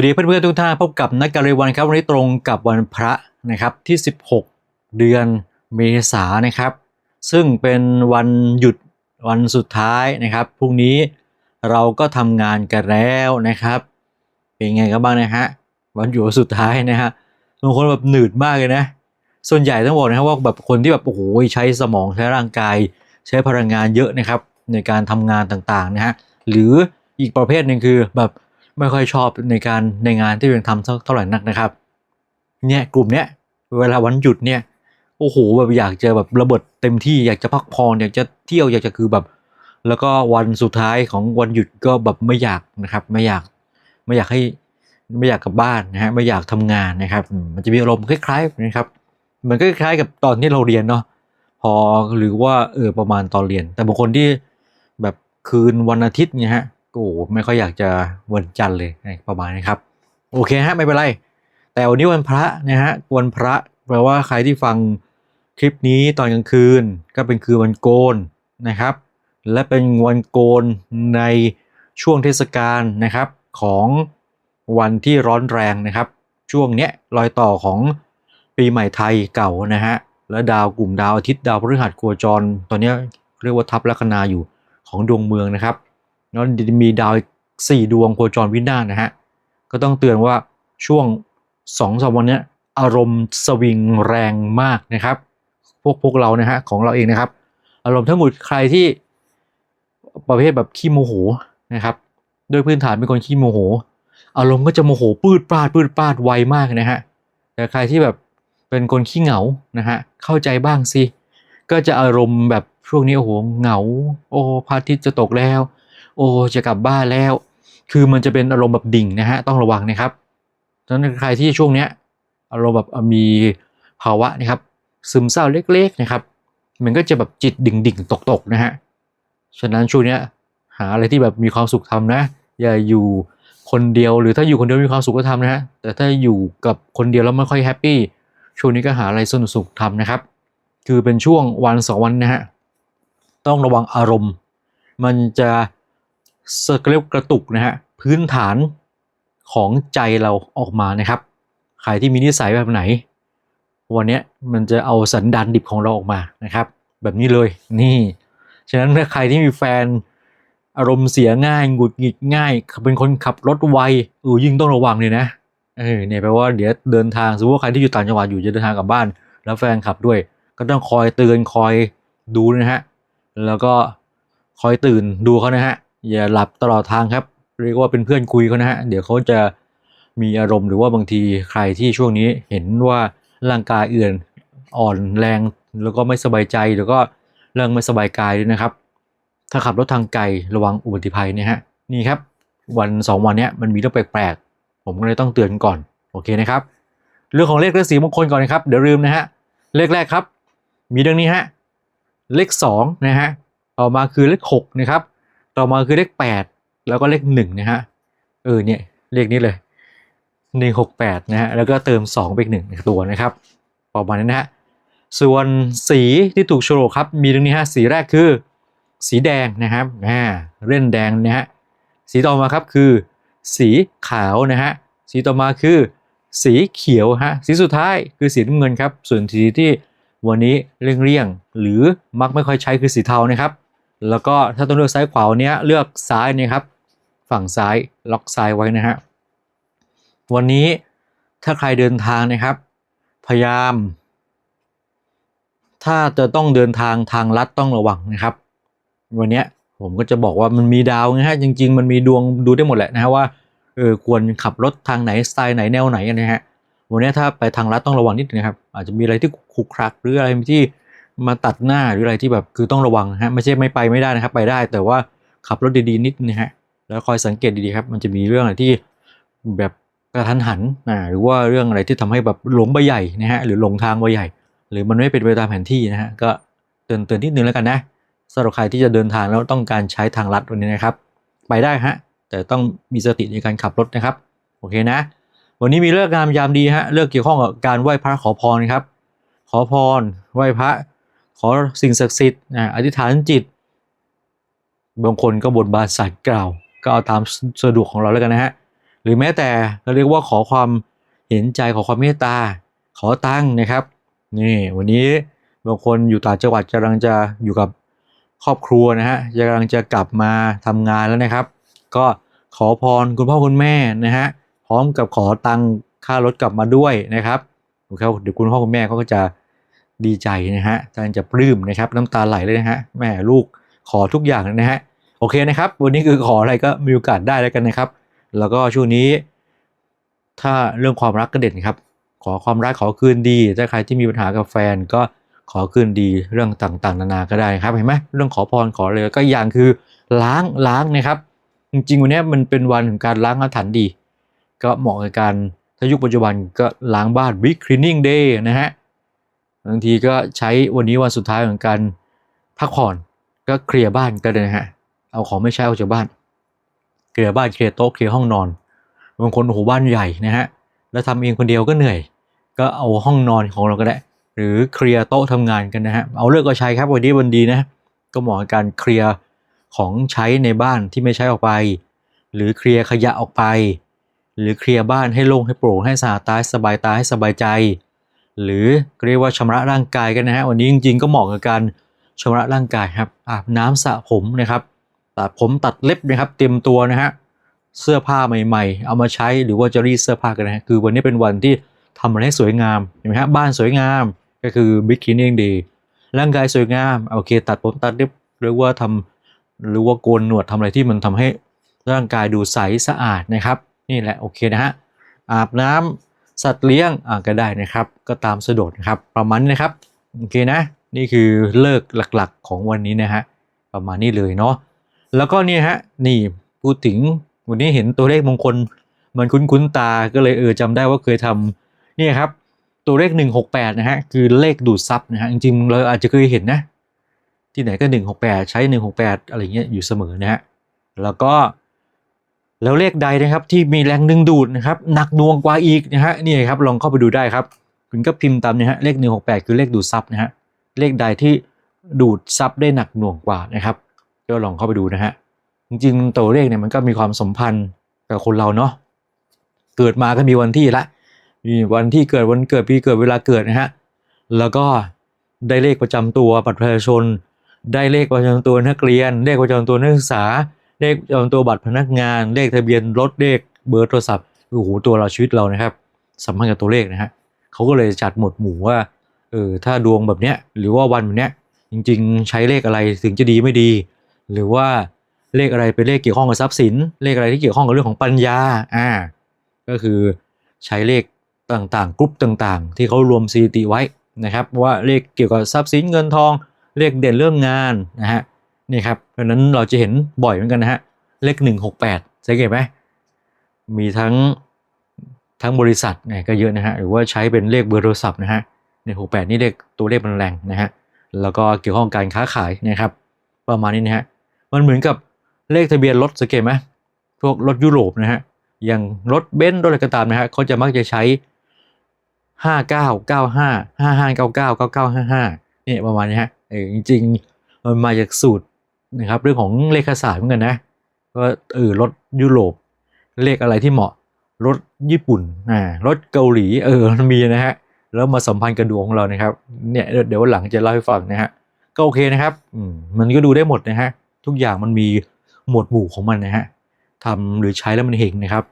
สวัสดีเพื่อนๆทุกท่านพบกับนักการีวันครับวันนี้ตรงกับวันพระนะครับที่ 16 เดือนเมษานะครับ ซึ่งเป็นวันหยุดวันสุดท้ายนะครับพรุ่งนี้เราก็ทำงานกันแล้วนะครับ เป็นไงกันบ้างนะฮะวันหยุดสุดท้ายนะฮะบางคนแบบหนืดมากเลยนะ ส่วนใหญ่ต้องบอกนะครับว่าแบบคนที่แบบโอ้โหใช้สมองใช้ร่างกาย ใช้พลังงานเยอะนะครับในการทำงานต่างๆนะฮะหรืออีกประเภทหนึ่งคือแบบ ไม่ค่อยชอบในการในงานที่ตัวเองทำเท่าไหร่นักนะครับ เนี่ยกลุ่มเนี้ยเวลาวันหยุดเนี่ยโอ้โหแบบอยากจะแบบระเบิดเต็มที่อยากจะพักผ่อนอยากจะเที่ยวอยากจะคือแบบ แล้วก็วันสุดท้ายของวันหยุดก็แบบไม่อยากนะครับ ไม่อยากไม่อยากให้ไม่อยากกลับบ้านนะฮะไม่อยากทำงานนะครับมมันจะมีอารมณ์คล้ายๆนะครับ มันก็คล้ายๆกับตอนที่เราเรียนเนาะพอหรือว่าเออประมาณตอนเรียน แต่บางคนที่แบบคืนวันอาทิตย์เนี่ยฮะ โอ้ไม่ค่อยอยากจะวันจันทร์เลยประมาณนี้ครับ โอเคฮะไม่เป็นไร แต่วันนี้วันพระนะฮะวันพระแปลว่าใครที่ฟังคลิปนี้ตอนกลางคืน ก็เป็นคืนวันโกนนะครับ และเป็นวันโกนในช่วงเทศกาลนะครับของวันที่ร้อนแรงนะครับ ช่วงเนี้ยรอยต่อของปีใหม่ไทยเก่านะฮะและดาวกลุ่มดาวอาทิตย์ดาวพฤหัสโคจร ตอนนี้เรียกว่าทับลัคนาอยู่ของดวงเมืองนะครับ แล้วมีดาวอีกสี่ดวงโคจรวินาศนะฮะก็ต้องเตือนว่าช่วงสองสามวันนี้อารมณ์สวิงแรงมากนะครับ พวกพวกเรานะฮะของเราเองนะครับ อารมณ์ทั้งหมดใครที่ประเภทแบบขี้โมโหนะครับโดยพื้นฐานเป็นคนขี้โมโห อารมณ์ก็จะโมโหปืดปาดปืดปาดไวมากนะฮะแต่ใครที่แบบเป็นคนขี้เหงานะฮะเข้าใจบ้างสิก็จะอารมณ์แบบช่วงนี้โอ้โหเหงา โอ้พระอาทิตย์จะตกแล้ว โอ้จะกลับบ้านแล้ว คือมันจะเป็นอารมณ์แบบดิ่งนะฮะต้องระวังนะครับดังนั้นใครที่ช่วงเนี้ยอารมณ์แบบมีภาวะนะครับซึมเศร้าเล็กๆนะครับ มันก็จะแบบจิตดิ่งดิ่งตกตกๆนะฮะฉะนั้นช่วงเนี้ยหาอะไรที่แบบมีความสุขทำนะ อย่าอยู่คนเดียวหรือถ้าอยู่คนเดียวมีความสุขก็ทำนะฮะแต่ถ้าอยู่กับคนเดียวแล้วไม่ค่อยแฮปปี้ช่วงนี้ก็หาอะไรสนุกสุขทำนะครับ คือเป็นช่วงวันสองวันนะฮะต้องระวังอารมณ์ มันจะ สเกลกระตุกนะฮะพื้นฐานของใจเราออกมานะครับ ใครที่มีนิสัยแบบไหน วันเนี้ยมันจะเอาสันดานดิบของเราออกมานะครับ แบบนี้เลยนี่ ฉะนั้นถ้าใครที่มีแฟนอารมณ์เสียง่ายหงุดหงิดง่าย เป็นคนขับรถไวเออยิ่งต้องระวังเลยนะเออเนี่ยแปลว่าเดี๋ยวเดินทางสมมติว่าใครที่อยู่ต่างจังหวัดอยู่จะเดินทางกลับบ้าน แล้วแฟนขับด้วย ก็ต้องคอยเตือนคอยดูนะฮะแล้วก็คอยตื่นดูเขานะฮะ อย่าหลับตลอดทางครับ เรียกว่าเป็นเพื่อนคุยเขานะฮะ เดี๋ยวเขาจะมีอารมณ์หรือว่าบางทีใครที่ช่วงนี้เห็นว่าร่างกายเอื่อนอ่อนแรง แล้วก็ไม่สบายใจแล้วก็เรื่องไม่สบายกายด้วยนะครับ ถ้าขับรถทางไกลระวังอุบัติภัยเนี่ยฮะนี่ครับ วันสองวันนี้มันมีเรื่องแปลกๆผมก็เลยต้องเตือนก่อนโอเคนะครับ เรื่องของเลขและสีมงคลก่อนนะครับเดี๋ยวลืมนะฮะเลขแรกครับ มีดังนี้ฮะเลขสองนะฮะต่อมาคือเลขหกนะครับ ต่อมาคือเลขแปดแล้วก็เลขหนึ่งนะฮะเออเนี่ยเลขนี้เลยหนึ่งหกแปดนะฮะแล้วก็เติมสองไปอีกหนึ่งตัวนะครับประมาณนั้นนะฮะส่วนสีที่ถูกโฉลกครับมีดังนี้ฮะสีแรกคือสีแดงนะครับอ่าเล่นแดงนะฮะสีต่อมาครับคือ สีขาวนะฮะสีต่อมาคือ สีเขียวฮะสีสุดท้ายคือสีน้ำเงินครับ ส่วนสีที่วันนี้เลี่ยงๆหรือมักไม่ค่อยใช้คือสีเทานะครับ แล้วก็ถ้าต้องเลือกซ้ายขวาวันนี้เลือกซ้ายนี่ยครับ ฝั่งซ้ายล็อกซ้ายไว้นะฮะวันนี้ถ้าใครเดินทางนะครับ พยายาม ถ้าจะต้องเดินทางทางลัดต้องระวังนะครับ วันนี้ผมก็จะบอกว่ามันมีดาวนะฮะจริง ๆ มันมีดวงดูได้หมดแหละนะฮะว่าเออควรขับรถทางไหนสไตล์ไหนแนวไหนกันนะฮะวันนี้ถ้าไปทางลัดต้องระวังนิดนึงนะครับ อาจจะมีอะไรที่ขรุกครักหรืออะไรที่ มาตัดหน้าหรืออะไรที่แบบคือต้องระวังฮะไม่ใช่ไม่ไปไม่ได้นะครับ ไปได้แต่ว่าขับรถดีๆนิดนะฮะแล้วคอยสังเกตดีๆครับ มันจะมีเรื่องอะไรที่แบบกระทันหันอ่าหรือว่าเรื่องอะไรที่ทำให้แบบหลงไปใหญ่นะฮะหรือหลงทางไปใหญ่ หรือมันไม่เป็นไปตามแผนที่นะฮะก็เตือนเตือนนิดนึงแล้วกันนะสำหรับใครที่จะเดินทางแล้วต้องการใช้ทางลัดวันนี้นะครับ ไปได้ฮะแต่ต้องมีสติในการขับรถนะครับโอเคนะ วันนี้มีเลิกงามยามดีฮะเลิกเกี่ยวข้องกับการไหว้พระขอพรครับ ขอพรไหว้พระ ขอสิ่งศักดิ์สิทธิ์นะอธิษฐานจิต บางคนก็บนบานสายกล่าว ก็เอาตามสะดวกของเราแล้วกันนะฮะ หรือแม้แต่เราเรียกว่าขอความเห็นใจขอความเมตตา ขอตังค์นะครับ นี่วันนี้บางคนอยู่ต่างจังหวัดกำลังจะอยู่กับครอบครัวนะฮะกำลังจะกลับมาทำงานแล้วนะครับ ก็ขอพรคุณพ่อคุณแม่นะฮะพร้อมกับขอตังค่ารถกลับมาด้วยนะครับดูครับเดี๋ยวคุณพ่อคุณแม่เขาก็จะ ดีใจนะฮะท่านจะปลื้มนะครับน้ำตาไหลเลยนะฮะแม่ลูกขอทุกอย่างเลยนะฮะโอเคนะครับ วันนี้คือขออะไรก็มีโอกาสได้แล้วกันนะครับ แล้วก็ช่วงนี้ ถ้าเรื่องความรักก็เด่นครับ ขอความรักขอคืนดี ถ้าใครที่มีปัญหากับแฟนก็ขอคืนดีเรื่องต่างๆ นานาก็ได้ครับเห็นไหมเรื่องขอพรขอเลยก็อย่างคือล้างล้างนะครับ จริงๆวันนี้มันเป็นวันของการล้างอาถรรพ์ดี ก็เหมาะกับการถ้ายุคปัจจุบันก็ล้างบ้าน Big Cleaning Day นะฮะ บางทีก็ใช้วันนี้วันสุดท้ายของการพักผ่อนก็เคลียร์บ้านก็ได้นะฮะเอาของไม่ใช้ออกจากบ้าน เคลียร์บ้านเคลียร์โต๊ะเคลียร์ห้องนอนบางคนโอ้โหบ้านใหญ่นะฮะแล้วทำเองคนเดียวก็เหนื่อย ก็เอาห้องนอนของเราก็ได้ หรือเคลียร์โต๊ะทำงานกันนะฮะเอาเลิกก็ใช้ครับวันนี้วันดีนะก็เหมาะกับการเคลียร์ของใช้ในบ้านที่ไม่ใช้ออกไป หรือเคลียร์ขยะออกไป หรือเคลียร์บ้านให้โล่งให้โปร่งให้สะอาดตาสบายตาให้สบายใจ หรือเรียกว่าชำระร่างกายกันนะฮะวันนี้จริงๆก็เหมาะกับการชำระร่างกายครับอาบน้ำสระผมนะครับตัดผมตัดเล็บนะครับ เตรียมตัวนะฮะเสื้อผ้าใหม่ๆ เอามาใช้หรือว่าจะรีดเสื้อผ้ากันนะฮะคือวันนี้เป็นวันที่ทำมันให้สวยงามเห็นไหมฮะบ้านสวยงามก็คือ Big Cleaning Day ร่างกายสวยงามโอเค ตัดผมตัดเล็บหรือว่าทำหรือว่าโกนหนวดทำอะไรที่มันทำให้ร่างกายดูใสสะอาดนะครับ นี่แหละโอเคนะฮะอาบน้ำ สัตว์เลี้ยงอ่าก็ได้นะครับ ก็ตามสะดวกนะครับ ประมาณนี้นะครับโอเคนะ นี่คือเลิกหลักๆของวันนี้นะฮะประมาณนี้เลยเนาะแล้วก็เนี่ยฮะนี่พูดถึงวันนี้เห็นตัวเลขมงคล มันคุ้นๆตาก็เลยเออจำได้ว่าเคยทำเนี่ครับ ตัวเลข 168 นะฮะคือเลขดูดซับนะฮะจริงๆเราอาจจะเคยเห็นนะที่ไหนก็ 168 ใช้ 168 อะไรเงี้ยอยู่เสมอนะฮะแล้วก็ แล้วเลขใดนะครับที่มีแรงดึงดูดนะครับหนักหน่วงกว่าอีกนะฮะนี่ครับลองเข้าไปดูได้ครับ คุณก็พิมพ์ตามเนี้ฮะเลข 168 คือเลขดูดซับนะฮะเลขใดที่ดูดซับได้หนักหน่วงกว่านะครับก็ลองเข้าไปดูนะฮะจริงๆตัวเลขเนี่ยมันก็มีความสัมพันธ์กับคนเราเนาะเกิดมาก็มีวันที่ละมีวันที่เกิดวันเกิดปีเกิดเวลาเกิดนะฮะแล้วก็ได้เลขประจำตัวบัตรประชาชน ได้เลขประจำตัวนักเรียน เลขประจำตัวนักศึกษา เลขจำตัวบัตรพนักงาน เลขทะเบียนรถเลขเบอร์โทรศัพท์โอ้โหตัวเราชีวิตเรานะครับสัมพันธ์กับตัวเลขนะฮะเขาก็เลยจัดหมวดหมู่ว่าเออถ้าดวงแบบเนี้ยหรือว่าวันแบบเนี้ยจริง ๆ ใช้เลขอะไรถึงจะดีไม่ดี หรือว่าเลขอะไรเป็นเลขเกี่ยวข้องกับทรัพย์สิน เลขอะไรที่เกี่ยวข้องกับเรื่องของปัญญาอ่าก็คือใช้เลขต่างๆกรุ๊ปต่างๆ ที่เขารวมสถิติไว้นะครับว่าเลขเกี่ยวกับทรัพย์สินเงินทอง เลขเด่นเรื่องงานนะฮะ นี่ครับเพราะนั้นเราจะเห็นบ่อยเหมือนกันนะฮะเลข 168สังเกตไหมมีทั้งทั้งบริษัทเนี่ยก็เยอะนะฮะหรือว่าใช้เป็นเลขเบอร์โทรศัพท์นะฮะใน68นี่เลขตัวเลขมันแรงนะฮะแล้วก็เกี่ยวข้องกับการค้าขายนะครับประมาณนี้นะฮะมันเหมือนกับเลขทะเบียนรถสังเกตไหมพวกรถยุโรปนะฮะอย่างรถเบนซ์รถอะไรก็ตามนะฮะเขาจะมักจะใช้ห้าเก้าเก้าห้าห้าห้าเก้าเก้าเก้าเก้าห้าห้าเนี่ยประมาณนี้ฮะเออจริงๆมันมาจากสูตร นะครับเรื่องของเลขศาสตร์เหมือนกันนะว่าเออรถยุโรปเลขอะไรที่เหมาะรถญี่ปุ่นอ่ารถเกาหลีเออมันมีนะฮะแล้วมาสัมพันธ์กับดวงของเรานะครับเนี่ยเดี๋ยวหลังจะเล่าให้ฟังนะฮะก็โอเคนะครับอืมมันก็ดูได้หมดนะฮะทุกอย่างมันมีหมวดหมู่ของมันนะฮะทำหรือใช้แล้วมันเฮงนะครับ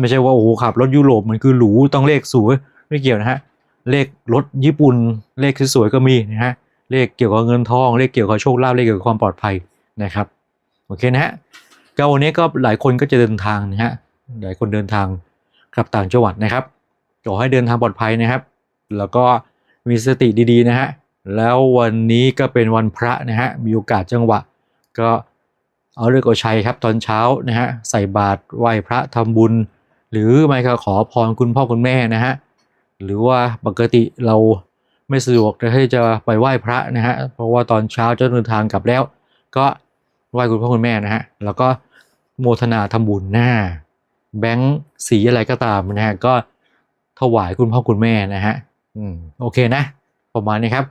ไม่ใช่ว่าโอ้โหขับรถยุโรปมันคือหรูต้องเลขสวยไม่เกี่ยวนะฮะเลขรถญี่ปุ่น เลขสวยๆก็มีนะฮะเลขเกี่ยวกับเงินทอง เลขเกี่ยวกับโชคลาภเลขเกี่ยวกับความปลอดภัย นะครับโอเคนะฮะก็วันนี้ก็หลายคนก็จะเดินทางนะฮะหลายคนเดินทางกลับต่างจังหวัดนะครับขอให้เดินทางปลอดภัยนะครับ แล้วก็มีสติดีๆนะฮะแล้ววันนี้ก็เป็นวันพระนะฮะมีโอกาสจังหวะ ก็เอาเรื่องเอาชัยครับตอนเช้านะฮะใส่บาตรไหว้พระทำบุญ หรือไม่ก็ขอพรคุณพ่อคุณแม่นะฮะหรือว่าปกติเราไม่สะดวกที่จะไปไหว้พระนะฮะเพราะว่าตอนเช้าจะเดินทางกลับแล้ว ก็ ไหว้คุณพ่อคุณแม่นะฮะ แล้วก็โมทนาทำบุญหน้า แบงค์สีอะไรก็ตามนะฮะ ก็ถวายคุณพ่อคุณแม่นะฮะ อืม โอเคนะ ประมาณนี้ครับ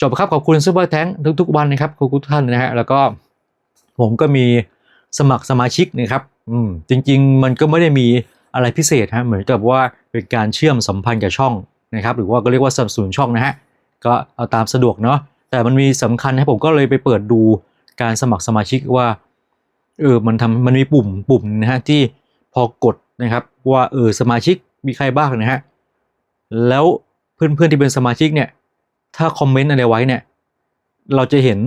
จบครับ ขอบคุณซูเปอร์แทงทุกๆวันนะครับขอบคุณทุกท่านนะฮะ แล้วก็ผมก็มีสมัครสมาชิกนะครับ อืม จริง ๆ มันก็ไม่ได้มีอะไรพิเศษฮะ เหมือนกับว่าเป็นการเชื่อมสัมพันธ์กับช่องนะครับ หรือว่าก็เรียกว่าสับสนช่องนะฮะ ก็เอาตามสะดวกเนาะ แต่มันมีสำคัญนะผมก็เลยไปเปิดดู การสมัครสมาชิกว่าเออมันทำมันมีปุ่มปุ่มนะฮะที่พอกดนะครับว่าเออสมาชิกมีใครบ้างนะฮะแล้วเพื่อนๆที่เป็นสมาชิกเนี่ยถ้าคอมเมนต์อะไรไว้เนี่ยเราจะเห็น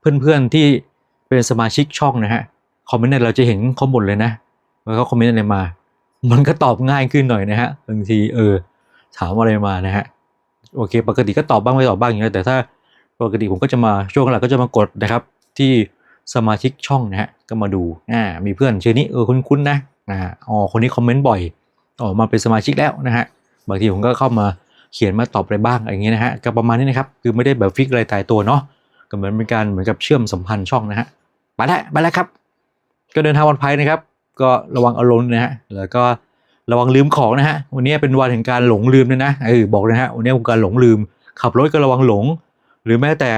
เพื่อนๆที่เป็นสมาชิกช่องนะฮะคอมเมนต์เนี่ยเราจะเห็นข้อมูลเลยนะว่าเขาคอมเมนต์อะไรมา มันก็ตอบง่ายขึ้นหน่อยนะฮะบางทีเออถามอะไรมานะฮะโอเค ปกติก็ตอบบ้างไม่ตอบบ้างอย่างเงี้ยแต่ถ้าปกติผมก็จะมาช่วงหลังก็จะมากดนะครับ ที่สมาชิกช่องนะฮะก็มาดูอ่ามีเพื่อนชื่อนี้เออคุ้นๆนะนะฮะอ๋อคนนี้คอมเมนต์บ่อยอ๋อมาเป็นสมาชิกแล้วนะฮะบางทีผมก็เข้ามาเขียนมาตอบอะไรบ้างอย่างเงี้ยนะฮะก็ประมาณนี้นะครับคือไม่ได้แบบฟิกอะไรตายตัวเนาะก็เหมือนเป็นการเหมือนกับเชื่อมสัมพันธ์ช่องนะฮะไปแล้วไปแล้วครับ ก็เดินทางวันภัยนะครับ ก็ระวังอารมณ์นะฮะแล้วก็ระวังลืมของนะฮะวันนี้เป็นวันแห่งการหลงลืมเลยนะเออบอกเลยนะฮะวันนี้เป็นการหลงลืม ขับรถก็ระวังหลง หรือแม้แต่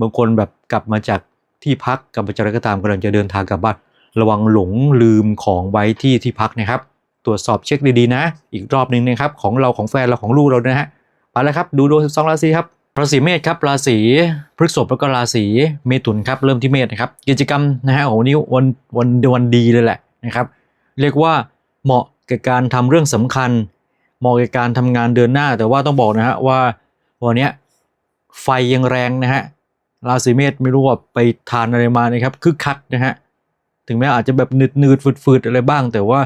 บางคนแบบกลับมาจาก ที่พักกับมาจากอะไรก็ตามกำลังจะเดินทางกลับบ้านระวังหลงลืมของไว้ที่ที่พักนะครับ ตรวจสอบเช็คดีๆนะ อีกรอบหนึ่งนะครับของเราของแฟนเราของลูกเรานะฮะไปแล้วครับดูดวง12 ราศีครับราศีเมษครับราศีพฤษภแล้วก็ราศีเมถุนครับเริ่มที่เมษนะครับกิจกรรมนะฮะโอ้โหนี่วันวันวันดีเลยแหละนะครับเรียกว่าเหมาะกับการทำเรื่องสำคัญ เหมาะกับการทำงานเดินหน้า แต่ว่าต้องบอกนะฮะว่าวันนี้ไฟยังแรงนะฮะ ราศีเมษไม่รู้ว่าไปทานอะไรมานะครับคึกคักนะฮะถึงแม้อาจจะแบบหนืดหนืดๆฝืดๆอะไรบ้าง แต่ว่า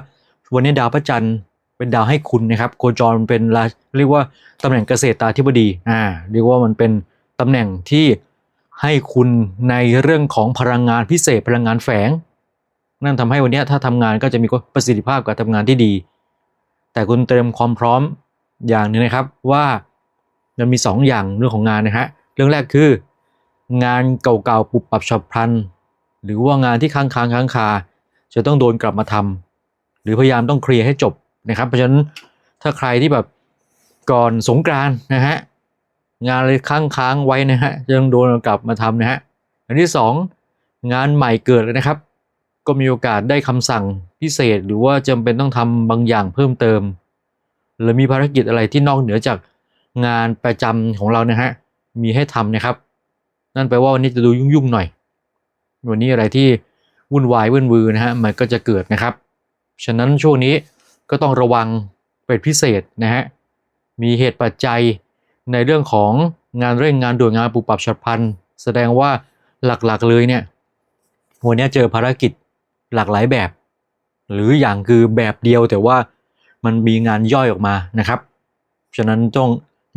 วันนี้ดาวพระจันทร์เป็นดาวให้คุณนะครับ โคจรเป็นราเรียกว่าตำแหน่งเกษตรตาธิบดีอ่าเรียกว่ามันเป็นตำแหน่งที่ให้คุณในเรื่องของพลังงานพิเศษพลังงานแฝง นั่นทำให้วันนี้ถ้าทำงานก็จะมีประสิทธิภาพการทำงานที่ดี แต่คุณเตรียมความพร้อมอย่างหนึงนะครับว่ามันมี 2 อย่างเรื่องของงานนะฮะเรื่องแรกคือ งานเก่าๆปุบปับฉับพลัน หรือว่างานที่ค้างค้างค้างคา จะต้องโดนกลับมาทำหรือพยายามต้องเคลียร์ให้จบนะครับ เพราะฉะนั้นถ้าใครที่แบบก่อนสงกรานนะฮะงานเลยค้างค้างๆไว้นะฮะจะต้องโดนกลับมาทำนะฮะอันที่สองงานใหม่เกิดเลยนะครับ ก็มีโอกาสได้คำสั่งพิเศษ หรือว่าจำเป็นต้องทำบางอย่างเพิ่มเติม หรือมีภารกิจอะไรที่นอกเหนือจากงานประจำของเรานะฮะมีให้ทำนะครับ นั่นแปลว่าวันนี้จะดูยุ่งๆหน่อย วันนี้อะไรที่วุ่นวายวุ่นวือนะฮะมันก็จะเกิดนะครับ ฉะนั้นช่วงนี้ก็ต้องระวังเป็นพิเศษนะฮะมีเหตุปัจจัยในเรื่องของงานเร่งงานด่วนงานปุบปับฉับพลัน แสดงว่าหลักๆเลยเนี่ยวันนี้เจอภารกิจหลากหลายแบบ หรืออย่างคือแบบเดียวแต่ว่ามันมีงานย่อยออกมานะครับ ฉะนั้นต้อง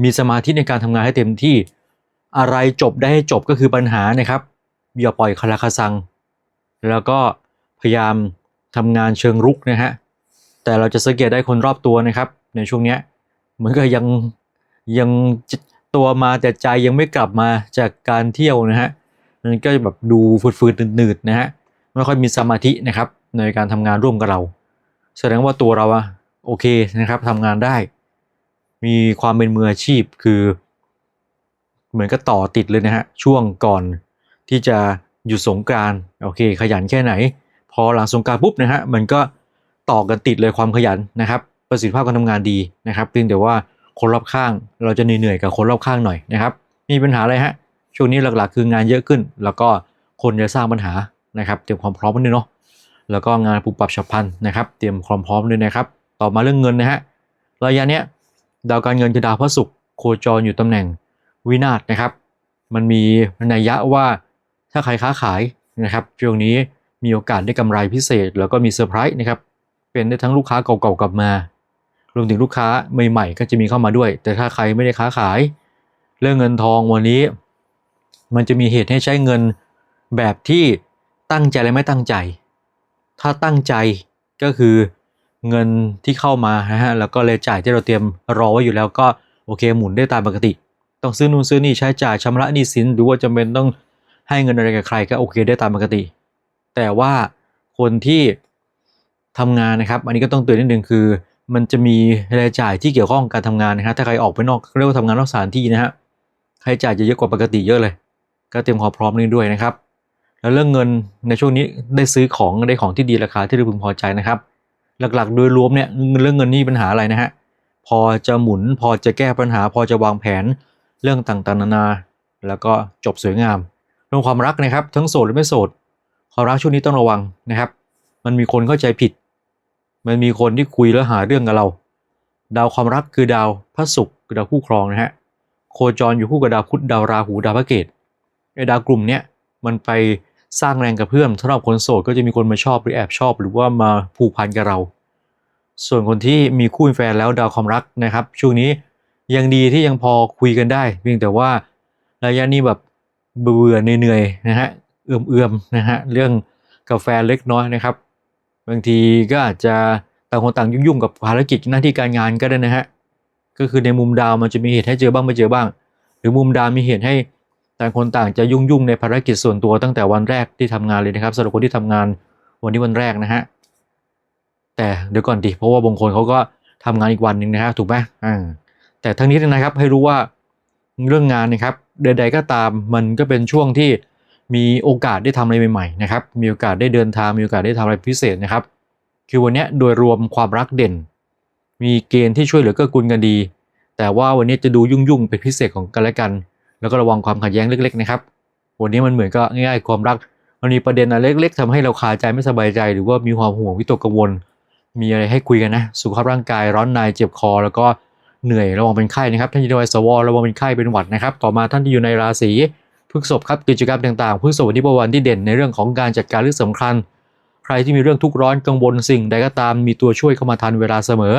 มีสมาธิในการทำงานให้เต็มที่ อะไรจบได้ให้จบก็คือปัญหานะครับอย่าปล่อยคาราคาซัง แล้วก็พยายามทำงานเชิงรุกนะฮะแต่เราจะสังเกตได้คนรอบตัวนะครับ ในช่วงเนี้ยเหมือนกับยังยังตัวมาแต่ใจยังไม่กลับมาจากการเที่ยวนะฮะมันก็แบบดูฟืดๆหนืดๆนะฮะไม่ค่อยมีสมาธินะครับในการทำงานร่วมกับเรา แสดงว่าตัวเราอะโอเคนะครับทำงานได้ มีความเป็นมืออาชีพคือ เหมือนกับต่อติดเลยนะฮะช่วงก่อนที่จะหยุดสงกานต์โอเค ขยันแค่ไหน พอหลังสงกานต์ปุ๊บนะฮะมันก็ต่อกันติดเลยความขยันนะครับประสิทธิภาพการทำงานดีนะครับเพียงแต่ว่าคนรอบข้างเราจะเหนื่อยๆกับคนรอบข้างหน่อยนะครับมีปัญหาอะไรฮะช่วงนี้หลักๆคืองานเยอะขึ้น แล้วก็คนจะสร้างปัญหานะครับเตรียมความพร้อมด้วยเนาะแล้วก็งานปุบปับฉับพลันนะครับ เตรียมความพร้อมด้วยนะครับ ต่อมาเรื่องเงินนะฮะระยะเนี้ยดาวการเงินคือดาวพระศุกร์โคจรอยู่ตำแหน่ง วินาศนะครับ มันมีนัยยะว่าถ้าใครค้าขายนะครับช่วงนี้มีโอกาสได้กำไรพิเศษ แล้วก็มีเซอร์ไพรส์นะครับ เป็นได้ทั้งลูกค้าเก่าๆกลับมา รวมถึงลูกค้าใหม่ๆ ก็จะมีเข้ามาด้วย แต่ถ้าใครไม่ได้ค้าขาย เรื่องเงินทองวันนี้ มันจะมีเหตุให้ใช้เงินแบบที่ตั้งใจและไม่ตั้งใจ ถ้าตั้งใจก็คือเงินที่เข้ามานะฮะแล้วก็เลยจ่ายที่เราเตรียมรอไว้อยู่แล้วก็โอเคหมุนได้ตามปกติ ต้องซื้อนู่นซื้อนี่ใช้จ่ายชำระหนี้สินหรือว่าจำเป็นต้องให้เงินอะไรกับใครก็โอเคได้ตามปกติ แต่ว่าคนที่ทำงานนะครับ อันนี้ก็ต้องเตือนนิดนึงคือ มันจะมีรายจ่ายที่เกี่ยวข้องการทำงานนะฮะถ้าใครออกไปนอกเรียกว่าทำงานนอกสถานที่นะฮะค่าใช้จ่ายจะเยอะกว่าปกติเยอะเลย ก็เตรียมความพร้อมนี้ด้วยนะครับ แล้วเรื่องเงินในช่วงนี้ได้ซื้อของได้ของที่ดีราคาที่เราพึงพอใจนะครับ หลักๆ โดยรวมเนี่ยเรื่องเงินนี่ปัญหาอะไรนะฮะพอจะหมุนพอจะแก้ปัญหา พอจะวางแผน เรื่องต่างๆนานา แล้วก็จบสวยงามเรื่องความรักนะครับ ทั้งโสดและไม่โสด ความรักช่วงนี้ต้องระวังนะครับ มันมีคนเข้าใจผิด มันมีคนที่คุยแล้วหาเรื่องกับเรา ดาวความรักคือดาวพระศุกร์คือดาวคู่ครองนะฮะโคจรอยู่คู่กับดาวพุธดาวราหูดาวพระเกตไอ้ดาวกลุ่มเนี้ยมันไปสร้างแรงกระเพื่อมสำหรับคนโสดก็จะมีคนมาชอบหรือแอบชอบ หรือว่ามาผูกพันกับเรา ส่วนคนที่มีคู่แฟนแล้วดาวความรักนะครับ ช่วงนี้ ยังดีที่ยังพอคุยกันได้ เพียงแต่ว่าระยะนี้แบบเบื่อเหนื่อยๆนะฮะเอื่อมๆนะฮะเรื่องกาแฟเล็กน้อยนะครับ บางทีก็อาจจะต่างคนต่างยุ่งๆกับภารกิจหน้าที่การงานก็ได้นะฮะก็คือในมุมดาวมันจะมีเหตุให้เจอบ้างไม่เจอบ้าง หรือมุมดาวมีเหตุให้ต่างคนต่างจะยุ่งๆในภารกิจส่วนตัวตั้งแต่วันแรกที่ทำงานเลยนะครับสำหรับคนที่ทำงานวันนี้วันแรกนะฮะแต่เดี๋ยวก่อนดิเพราะว่าบางคนเขาก็ทำงานอีกวันหนึ่งนะฮะถูกไหมอ่า แต่ทั้งนี้นะครับให้รู้ว่าเรื่องงานนะครับใดๆก็ตามมันก็เป็นช่วงที่มีโอกาสได้ทำอะไรใหม่ๆนะครับมีโอกาสได้เดินทางมีโอกาสได้ทำอะไรพิเศษนะครับ คือวันนี้โดยรวมความรักเด่น มีเกณฑ์ที่ช่วยเหลือเกื้อกูลกันดี แต่ว่าวันนี้จะดูยุ่งๆเป็นพิเศษของกันและกัน แล้วก็ระวังความขัดแย้งเล็ก ๆ นะครับ วันนี้มันเหมือนก็ง่ายๆความรักมันมีประเด็นอะไรเล็ก ๆทำให้เราคาใจไม่สบายใจ หรือว่ามีความห่วงวิตกกังวล มีอะไรให้คุยกันนะ สุขภาพร่างกายร้อนในเจ็บคอ แล้วก็ เหนื่อยระวังเป็นไข้นะครับท่านที่อยู่ในสวระวังเป็นไข้เป็นหวัดนะครับ ต่อมาท่านที่อยู่ในราศีพฤษภครับกิจกรรมต่างๆพฤษภวันนี้เป็นวันที่เด่นในเรื่องของการจัดการเรื่องสำคัญ ใครที่มีเรื่องทุกข์ร้อนกังวลสิ่งใดก็ตามมีตัวช่วยเข้ามาทันเวลาเสมอ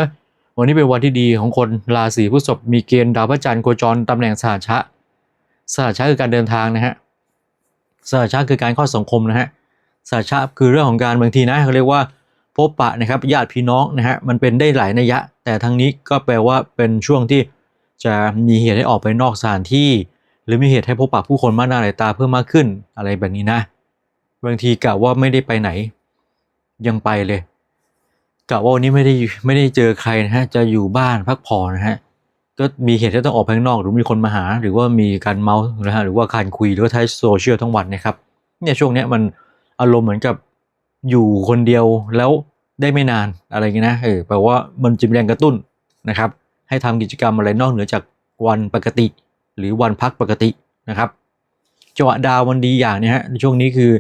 วันนี้เป็นวันที่ดีของคนราศีพฤษภมีเกณฑ์ดาวพระจันทร์โคจรตำแหน่งสหชะสหชะคือการเดินทางนะฮะสหชะคือการเข้าสังคมนะฮะสหชะคือเรื่องของการบางทีนะเขาเรียกว่า พบปะนะครับญาติพี่น้องนะฮะมันเป็นได้หลายนัยยะ แต่ทั้งนี้ก็แปลว่าเป็นช่วงที่จะมีเหตุให้ออกไปนอกสถานที่ หรือมีเหตุให้พบปะผู้คนมากหน้าหลายตาเพิ่มมากขึ้นอะไรแบบนี้นะ บางทีกะว่าไม่ได้ไปไหน ยังไปเลยกะว่าวันนี้ไม่ได้ไม่ได้เจอใครนะฮะจะอยู่บ้านพักผ่อนนะฮะก็มีเหตุที่ต้องออกไปข้างนอก หรือมีคนมาหา หรือว่ามีการเมาส์นะฮะหรือว่าการคุยหรือว่าใช้โซเชียลทั้งวันนะครับเนี่ยช่วงเนี้ยมันอารมณ์เหมือนกับ อยู่คนเดียวแล้วได้ไม่นานอะไรเงี้ยนะเออแปลว่ามันจะมีแรงกระตุ้นนะครับ ให้ทำกิจกรรมอะไรนอกเหนือจากวันปกติ หรือวันพักปกตินะครับจังหวะดาวมันดีอย่างเนี้ยฮะในช่วงนี้คือ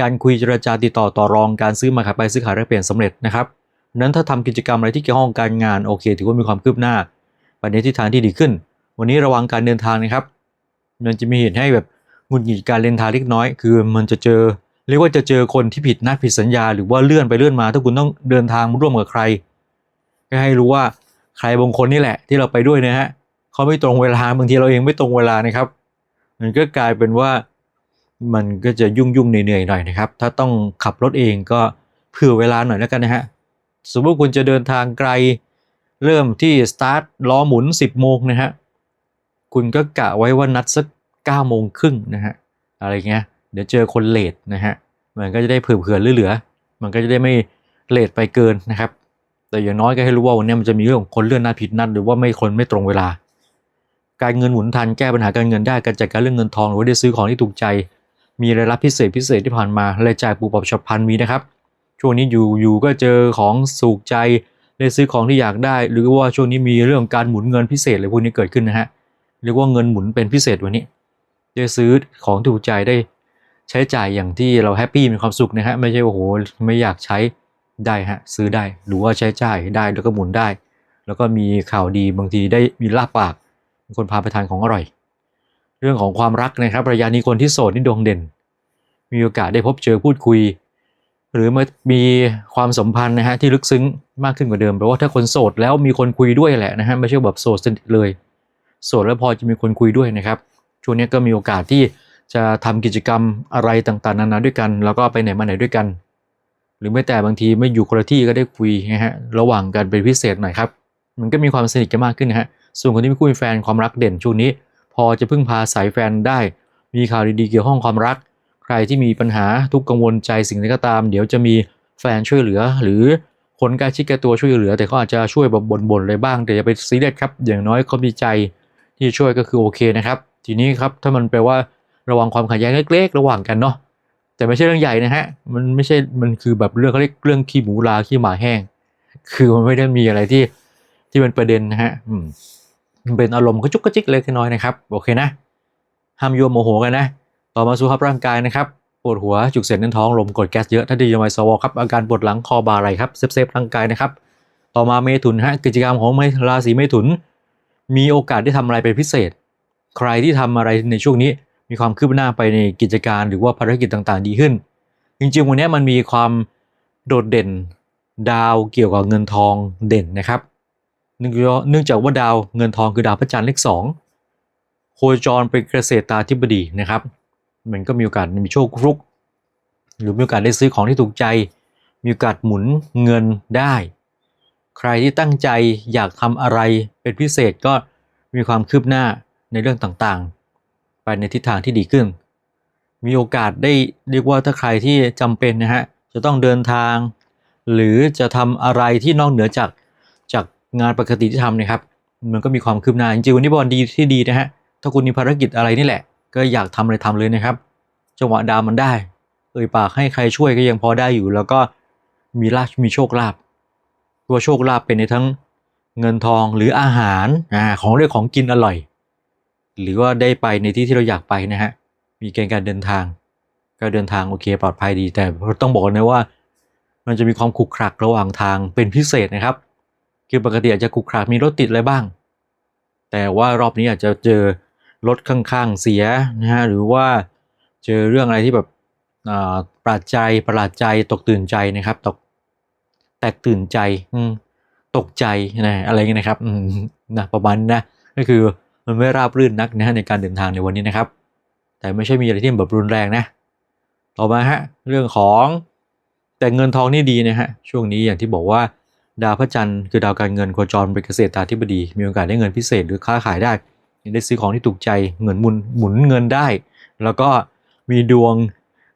การคุยเจรจาติดต่อต่อรองการซื้อมาขายไปซื้อขายแลกเปลี่ยนสำเร็จนะครับนั้นถ้าทำกิจกรรมอะไรที่เกี่ยวข้องกับการงานโอเค ถือว่ามีความคืบหน้าไปในทิศทางที่ดีขึ้น วันนี้ระวังการเดินทางนะครับ มันจะมีเหตุให้แบบหงุดหงิดการเดินทางเล็กน้อย คือมันจะเจอ เรียกว่าจะเจอคนที่ผิดนัดผิดสัญญา หรือว่าเลื่อนไปเลื่อนมา ถ้าคุณต้องเดินทางร่วมกับใครก็ให้รู้ว่าใครบางคนนี่แหละ ที่เราไปด้วยนะฮะเขาไม่ตรงเวลาบางทีเราเองไม่ตรงเวลานะครับ มันก็กลายเป็นว่ามันก็จะยุ่งยุ่งเหนื่อยๆหน่อยนะครับ ถ้าต้องขับรถเองก็เผื่อเวลาหน่อยแล้วกันนะฮะสมมติคุณจะเดินทางไกล เริ่มที่สตาร์ทล้อหมุน 10โมงนะฮะคุณก็กะไว้ว่านัดสัก9โมงครึ่งนะฮะอะไรเงี้ย เดี๋ยวเจอคนเลทนะฮะมันก็จะได้เผื่อๆเหลือๆมันก็จะได้ไม่เลทไปเกินนะครับ แต่อย่างน้อยก็ให้รู้ว่าวันนี้มันจะมีเรื่องของคนเลื่อนนัดผิดนัดหรือว่าไม่คนไม่ตรงเวลา การเงินหมุนทันแก้ปัญหาการเงินได้การจัดการเรื่องเงินทองหรือว่าได้ซื้อของที่ถูกใจ มีรายรับพิเศษพิเศษที่ผ่านมารายจ่ายปูปรับฉับพลันมีนะครับ ช่วงนี้อยู่อยู่ก็เจอของสูกใจได้ซื้อของที่อยากได้ หรือว่าช่วงนี้มีเรื่องการหมุนเงินพิเศษอะไรพวกนี้เกิดขึ้นนะฮะเรียกว่าเงินหมุนเป็นพิเศษวันนี้ได้ซื้อของถูกใจได้ ใช้จ่ายอย่างที่เราแฮปปี้มีความสุขนะฮะไม่ใช่โอ้โหไม่อยากใช้ได้ฮะซื้อได้หรือว่าใช้จ่ายได้แล้วก็หมุนได้ แล้วก็มีข่าวดีบางทีได้มีลาบปากมีคนพาไปทานของอร่อย เรื่องของความรักนะครับระยะนี้คนที่โสดนี่ดวงเด่น มีโอกาสได้พบเจอพูดคุย หรือมามีความสัมพันธ์นะฮะที่ลึกซึ้งมากขึ้นกว่าเดิมแปลว่าถ้าคนโสดแล้วมีคนคุยด้วยแหละนะฮะไม่ใช่แบบโสดสนิทเลย โสดแล้วพอจะมีคนคุยด้วยนะครับช่วงนี้ก็มีโอกาสที่ จะทำกิจกรรมอะไรต่างๆ นานาด้วยกัน แล้วก็ไปไหนมาไหนด้วยกัน หรือไม่แต่บางทีไม่อยู่คนละที่ก็ได้คุยนะฮะระหว่างกันเป็นพิเศษหน่อยครับ มันก็มีความสนิทกันมากขึ้นนะฮะส่วนคนที่ไม่คู่มีแฟนความรักเด่นช่วงนี้ พอจะพึ่งพาสายแฟนได้ มีข่าวดีๆเกี่ยวข้องความรัก ใครที่มีปัญหาทุกกังวลใจสิ่งใดก็ตาม เดี๋ยวจะมีแฟนช่วยเหลือ หรือคนใกล้ชิดแกตัวช่วยเหลือ แต่เขาอาจจะช่วยแบบบ่นๆอะไรบ้างแต่อย่าไปซีเรียสครับอย่างน้อยเขามีใจที่ช่วยก็คือโอเคนะครับ ทีนี้ครับถ้ามันแปลว่า ระวังความขัดแย้งเล็ก ๆ ระหว่างกันเนาะแต่ไม่ใช่เรื่องใหญ่นะฮะมันไม่ใช่มันคือแบบเรื่องเขาเรียกเรื่องขี้หมูลาขี้หมาแห้ง คือมันไม่ได้มีอะไรที่ที่เป็นประเด็นนะฮะอืมมันเป็นอารมณ์กระจุกกระจิกเล็กน้อยนะครับโอเคนะห้ามโยมโมโหกันนะต่อมาสุขภาพร่างกายนะครับปวดหัวจุกเสียดแน่นท้องลมกดแก๊สเยอะถ้าดีจะมาสวอครับอาการปวดหลังคอบ่าไหล่ครับเซฟเซฟร่างกายนะครับ ต่อมาเมถุนฮะกิจกรรมของราศีเมถุน มีโอกาสได้ทำอะไรเป็นพิเศษ ใครที่ทำอะไรในช่วงนี้ มีความคืบหน้าไปในกิจการหรือว่าภารกิจต่างๆ ดีขึ้น จริงๆ วันนี้มันมีความโดดเด่นดาวเกี่ยวกับเงินทองเด่นนะครับ เนื่องจากว่าดาวเงินทองคือดาวพระจันทร์เลขสองโคจรเป็นเกษตรตาธิบดีนะครับ มันก็มีโอกาสมีโชคฟลุก หรือมีโอกาสได้ซื้อของที่ถูกใจ มีโอกาสหมุนเงินได้ ใครที่ตั้งใจอยากทำอะไรเป็นพิเศษก็มีความคืบหน้าในเรื่องต่างๆ ไปในทิศทางที่ดีขึ้น มีโอกาสได้เรียกว่าถ้าใครที่จำเป็นนะฮะจะต้องเดินทาง หรือจะทำอะไรที่นอกเหนือจากจากงานปกติที่ทำนะครับ มันก็มีความคืบหน้าจริงๆวันนี้เป็นวันดีที่ดีนะฮะถ้าคุณมีภารกิจอะไรนี่แหละ ก็อยากทำอะไรทำเลยนะครับ จังหวะดาวมันได้ เอ่ยปากให้ใครช่วยก็ยังพอได้อยู่ แล้วก็มีลาภมีโชคลาภตัวโชคลาภเป็นในทั้งเงินทองหรืออาหารอ่าของเรื่องของกินอร่อย หรือว่าได้ไปในที่ที่เราอยากไปนะฮะ มีเกณฑ์การเดินทาง ก็เดินทางโอเคปลอดภัยดี แต่ต้องบอกนะว่า มันจะมีความขรุกขระกระหว่างทางเป็นพิเศษนะครับ คือปกติอาจจะขรุกขระมีรถติดอะไรบ้าง แต่ว่ารอบนี้อาจจะเจอรถข้างๆเสียนะฮะ หรือว่าเจอเรื่องอะไรที่แบบอ่าประหลาดใจประหลาดใจตกตื่นใจนะครับ ตกแตกตื่นใจตกใจนะอะไรเงี้ยนะครับนะประมาณนี้นะก็คือ มันไม่ราบรื่นนักนะฮะในการเดินทางในวันนี้นะครับ แต่ไม่ใช่มีอะไรที่แบบรุนแรงนะ ต่อมาฮะเรื่องของแต่เงินทองนี่ดีนะฮะช่วงนี้อย่างที่บอกว่า ดาวพระจันทร์คือดาวการเงินโคจรเป็นเกษตรตาธิบดี มีโอกาสได้เงินพิเศษหรือค้าขายได้ได้ซื้อของที่ถูกใจเงินหมุนหมุนเงินได้ แล้วก็มีดวง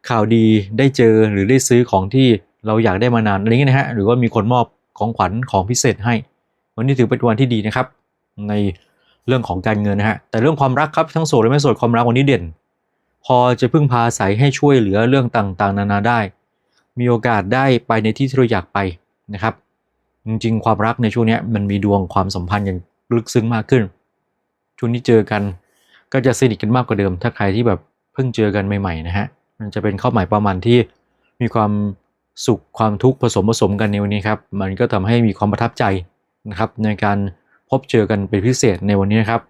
ข่าวดีได้เจอหรือได้ซื้อของที่เราอยากได้มานานอะไรเงี้ยนะฮะหรือว่ามีคนมอบของขวัญของพิเศษให้ วันนี้ถือเป็นวันที่ดีนะครับ ใน เรื่องของการเงินนะฮะแต่เรื่องความรักครับทั้งโสดและไม่โสดความรักวันนี้เด่น พอจะพึ่งพาอาศัยให้ช่วยเหลือเรื่องต่างๆ นานาได้ มีโอกาสได้ไปในที่ที่เราอยากไปนะครับ จริงๆ ความรักในช่วงนี้มันมีดวงความสัมพันธ์อย่างลึกซึ้งมากขึ้น ช่วงนี้เจอกันก็จะสนิทกันมากกว่าเดิม ถ้าใครที่แบบเพิ่งเจอกันใหม่ๆนะฮะมันจะเป็นข้าหมายประมาณที่มีความสุขความทุกข์ผสมผสมกันในวันนี้ครับ มันก็ทำให้มีความประทับใจนะครับในการ พบเจอกันเป็นพิเศษในวันนี้นะครับ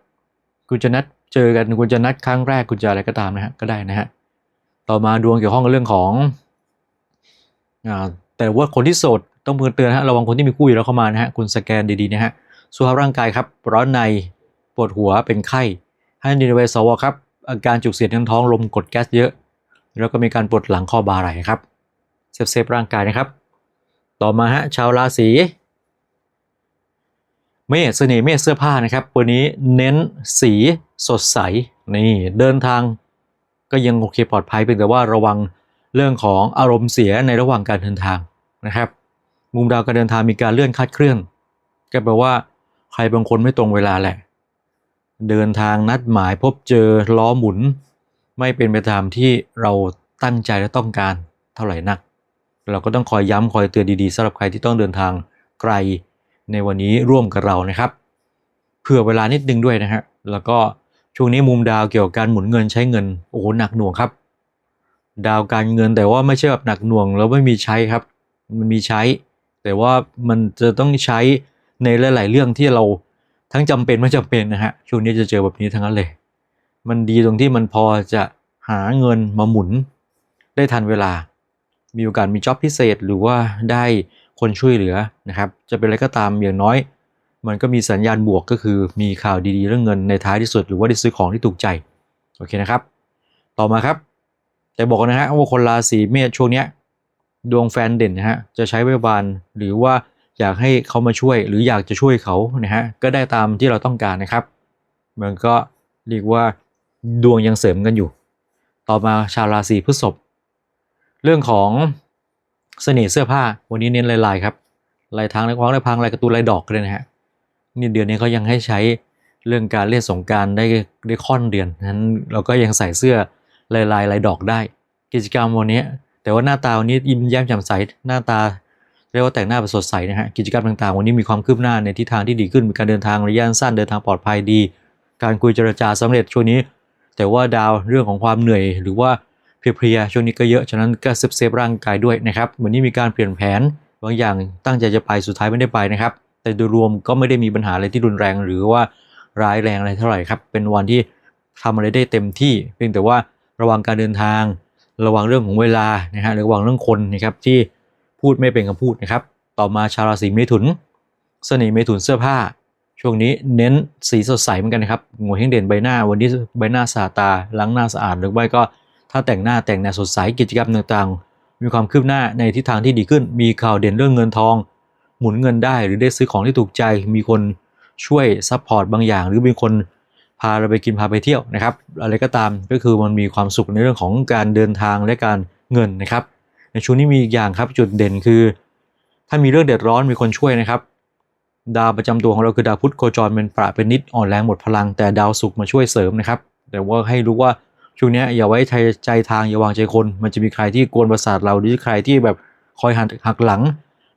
คุณจะนัดเจอกันคุณจะนัดครั้งแรกคุณจะอะไรก็ตามนะฮะก็ได้นะฮะต่อมาดวงเกี่ยวข้องกับเรื่องของอ่าแต่ว่าคนที่โสดต้องเตือนฮะระวังคนที่มีคู่อยู่แล้วเข้ามานะฮะคุณสแกนดีๆนะฮะสุขภาพร่างกายครับร้อนในปวดหัวเป็นไข้ให้ดีในวัยสวครับอาการจุกเสียดในท้องลมกดแก๊สเยอะ แล้วก็มีการปวดหลังคอบ่าไหล่ครับเซฟเซฟร่างกายนะครับ ต่อมาฮะชาวราศี เมษเสน่ห์เมษเสื้อผ้านะครับวันนี้เน้นสีสดใสนี่เดินทางก็ยังโอเคปลอดภัยเพียงแต่ว่าระวังเรื่องของอารมณ์เสียในระหว่างการเดินทางนะครับมุมดาวการเดินทางมีการเลื่อนคาดเคลื่อน ก็แปลว่าใครบางคนไม่ตรงเวลาแหละ เดินทางนัดหมายพบเจอล้อหมุน ไม่เป็นไปตามที่เราตั้งใจและต้องการเท่าไหร่นัก เราก็ต้องคอยย้ำคอยเตือนดีๆสำหรับใครที่ต้องเดินทางไกล ในวันนี้ร่วมกับเรานะครับเผื่อเวลานิดนึงด้วยนะฮะแล้วก็ช่วงนี้มุมดาวเกี่ยวกับการหมุนเงินใช้เงินโอ้โหหนักหน่วงครับ ดาวการเงินแต่ว่าไม่ใช่แบบหนักหน่วง แล้วไม่มีใช้ครับ มันมีใช้ แต่ว่ามันจะต้องใช้ในหลาย ๆ เรื่องที่เราทั้งจำเป็นไม่จำเป็นนะฮะช่วงนี้จะเจอแบบนี้ทั้งนั้นเลย มันดีตรงที่มันพอจะหาเงินมาหมุนได้ทันเวลา มีโอกาสมีจ็อบพิเศษหรือว่าได้ คนช่วยเหลือนะครับ จะเป็นอะไรก็ตามอย่างน้อย มันก็มีสัญญาณบวกก็คือมีข่าวดีๆเรื่องเงินในท้ายที่สุด หรือว่าได้ซื้อของที่ถูกใจโอเคนะครับ ต่อมาครับ แต่บอกนะฮะว่าคนราศีเมษช่วงเนี้ยดวงแฟนเด่นนะฮะจะใช้ไว้บานหรือว่าอยากให้เขามาช่วย หรืออยากจะช่วยเขานะฮะก็ได้ตามที่เราต้องการนะครับ มันก็เรียกว่าดวงยังเสริมกันอยู่ ต่อมาชาวราศีพฤษภเรื่องของ เสน่ห์เสื้อผ้าวันนี้เน้นลายๆครับลายทางลายคว้างลายพังลายการ์ตูนลายดอกเลยนะฮะนี่เดือนนี้เขายังให้ใช้เรื่องการเล่นสงการได้ได้ค่อนเดือนนั้นเราก็ยังใส่เสื้อลายลายลายดอกได้ กิจกรรมวันนี้ แต่ว่าหน้าตาวันนี้ยิ้มแย้มแจ่มใสหน้าตาจรียกว่าแต่งหน้าแบบสดใสนะฮะกิจกรรมต่างๆ วันนี้มีความคืบหน้าในทิศทางที่ดีขึ้นมีการเดินทางระยะสั้นเดินทางปลอดภัยดี การคุยเจรจาสำเร็จช่วงนี้ แต่ว่าดาวเรื่องของความเหนื่อย หรือว่า เพลียๆช่วงนี้ก็เยอะฉะนั้นก็เซฟเซฟร่างกายด้วยนะครับวันนี้มีการเปลี่ยนแผนบางอย่างตั้งใจจะไปสุดท้ายไม่ได้ไปนะครับ แต่โดยรวมก็ไม่ได้มีปัญหาอะไรที่รุนแรง หรือว่าร้ายแรงอะไรเท่าไหร่ครับ เป็นวันที่ทำอะไรได้เต็มที่ เพียงแต่ว่าระวังการเดินทาง ระวังเรื่องของเวลานะฮะหรือระวังเรื่องคนนะครับที่พูดไม่เป็นคำพูดนะครับ ต่อมาชาวราศีเมถุน เสน่ห์เมถุนเสื้อผ้า ช่วงนี้เน้นสีสดใสเหมือนกันนะครับหัวเฮงเด่นใบหน้า วันนี้ใบหน้าสะอาดตาล้างหน้าสะอาดหรือไม่ก็ ถ้าแต่งหน้าแต่งแนวสดใสกิจกรรมต่างๆ มีความคืบหน้าในทิศทางที่ดีขึ้น มีข่าวเด่นเรื่องเงินทอง หมุนเงินได้หรือได้ซื้อของที่ถูกใจ มีคนช่วยซัพพอร์ตบางอย่าง หรือมีคนพาเราไปกินพาไปเที่ยวนะครับ อะไรก็ตามก็คือมันมีความสุขในเรื่องของการเดินทางและการเงินนะครับ ในช่วงนี้มีอีกอย่างครับจุดเด่นคือ ถ้ามีเรื่องเดือดร้อนมีคนช่วยนะครับ ดาวประจำตัวของเราคือดาวพุธโคจรเป็นประเป็นนิดอ่อนแรงหมดพลัง แต่ดาวศุกร์มาช่วยเสริมนะครับ แต่ว่าให้รู้ว่า ช่วงนี้อย่าไว้ใจใจทางอย่าวางใจคน มันจะมีใครที่กวนประสาทเราหรือใครที่แบบคอยหักหักหลัง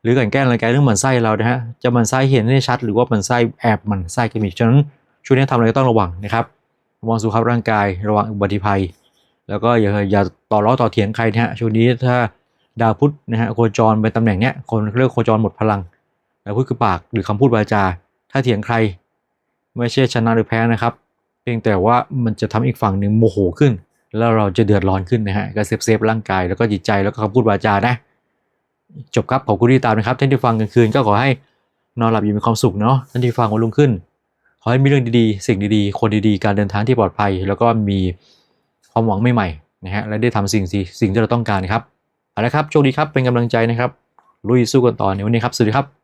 หรือกันแกล้งอะไรกันเรื่องหมันไส้เรานะฮะจะหมันไส้เห็นได้ชัด หรือว่าหมันไส้แอบหมันไส้กันอีกฉะนั้นช่วงนี้ทำอะไรก็ต้องระวังนะครับระวังสุขภาพร่างกายระวังอุบัติภัย แล้วก็อย่าอย่าต่อล้อต่อเถียงใครนะฮะช่วงนี้ถ้าดาวพุธนะฮะโคจรไปตำแหน่งเนี้ยคนเรียกโคจรหมดพลังดาวพุธคือปากหรือคำพูดวาจา ถ้าเถียงใคร ไม่ใช่ชนะหรือแพ้นะครับ เพียงแต่ว่ามันจะทำอีกฝั่งหนึ่งโมโหขึ้น แล้วเราจะเดือดร้อนขึ้นนะฮะก็เซฟเซฟร่างกายแล้วก็จิตใจแล้วก็คำพูดวาจานะ จบครับขอบคุณที่ตามนะครับท่านที่ฟังกลางคืนก็ขอให้นอนหลับอยู่มีความสุขเนาะท่านที่ฟังวันรุ่งขึ้น ขอให้มีเรื่องดีๆ สิ่งดีๆ คนดีๆ การเดินทางที่ปลอดภัย แล้วก็มีความหวังใหม่ๆนะฮะและได้ทำสิ่งสิ่งที่เราต้องการครับเอาละครับโชคดีครับเป็นกำลังใจนะครับลุยสู้กันต่อในวันนี้ครับสวัสดีครับ